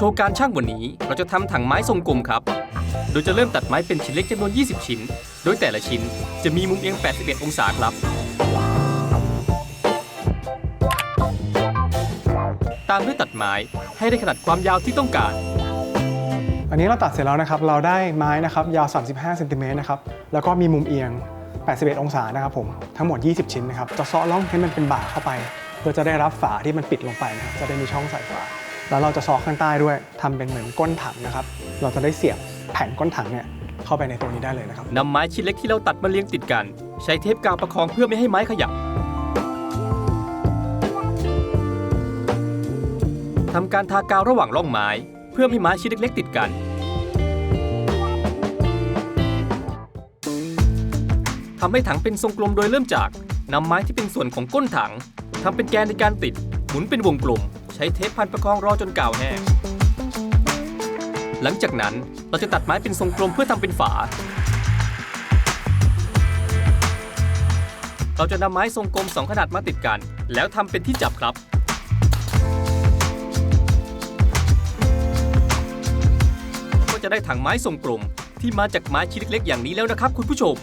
ชว์การช่างวันนี้ เราจะทำถังไม้ทรงกลมครับ โดยจะเริ่มตัดไม้เป็นชิ้นเล็กจำนวน 20 ชิ้น โดยแต่ละชิ้นจะมีมุมเอียง 81 องศาครับ ตามด้วยตัดไม้ให้ได้ขนาดความยาวที่ต้องการอันนี้เราตัดเสร็จแล้วนะครับ เราได้ไม้นะครับยาว 35เซนติเมตรนะครับ แล้วก็มีมุมเอียง 81 องศานะครับผม ทั้งหมด 20 ชิ้นนะครับ จะเซาะร่องให้มันเป็นบ่าเข้าไป เพื่อจะได้รับฝาที่มันปิดลงไปนะครับ จะได้มีช่องใส่ฝา แล้วเราจะซาะข้างใต้ด้วยทำเป็นเหมือนก้นถังนะครับ เราจะได้เสียบแผ่นก้นถังเนี่ยเข้าไปในตรงนี้ได้เลยนะครับนำไม้ชิ้นเล็กที่เราตัดมาเรียงติดกัน ใช้เทปกาวประคองเพื่อไม่ให้ไม้ขยับทำการทากาวระหว่างร่องไม้เพื่อให้ไม้ชิ้นเล็ก ๆ ติดกัน ทำให้ถังเป็นทรงกลมโดยเริ่มจากนำไม้ที่เป็นส่วนของก้นถังทำเป็นแกนในการติดหมุนเป็นวงกลม ใช้เทปพันประคองรอจนกาวแห้ง หลังจากนั้นเราจะตัดไม้เป็นทรงกลมเพื่อทำเป็นฝา เราจะนำไม้ทรงกลมสองขนาดมาติดกัน แล้วทำเป็นที่จับครับก็จะได้ถังไม้ทรงกลมที่มาจากไม้ชิ้นเล็กๆอย่างนี้แล้วนะครับคุณผู้ชม